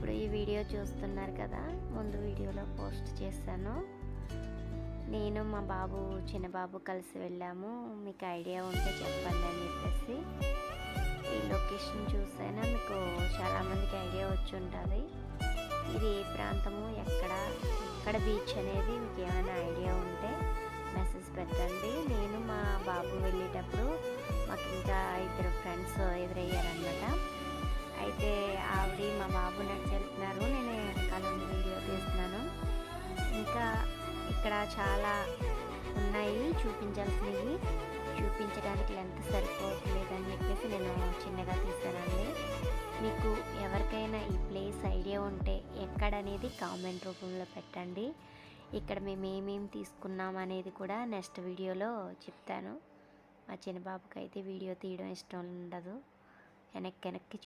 ఇప్పుడు ఈ వీడియో చూస్తున్నారు కదా ముందు వీడియోలో పోస్ట్ చేశాను. నేను మా బాబు చిన్న బాబు కలిసి వెళ్ళాము. మీకు ఐడియా ఉంటే చెప్పండి అని చెప్పేసి ఈ లొకేషన్ చూసైనా మీకు చాలామందికి ఐడియా వచ్చి ఉంటుంది. ఇది ఏ ప్రాంతము? ఎక్కడ? ఎక్కడ బీచ్ అనేది మీకు ఏమైనా ఐడియా ఉంటే మెసేజ్ పెట్టండి. నేను మా బాబు వెళ్ళేటప్పుడు మాకు ఇంకా ఇద్దరు ఫ్రెండ్స్ ఎదురయ్యారనమాట అయితే ఆవిడ మా బాబు నడిచి ఇక్కడ చాలా ఉన్నాయి చూపించాల్సినవి. చూపించడానికి లెంత్ సరిపోవట్లేదని చెప్పేసి నేను చిన్నగా తీసానండి. మీకు ఎవరికైనా ఈ ప్లేస్ ఐడియా ఉంటే ఎక్కడనేది కామెంట్ రూపంలో పెట్టండి. ఇక్కడ మేము ఏమేమి తీసుకున్నాం అనేది కూడా నెక్స్ట్ వీడియోలో చెప్తాను. మా చిన్న బాబుకి అయితే వీడియో తీయడం ఇష్టం ఉండదు. వెనక్కి వెనక్కి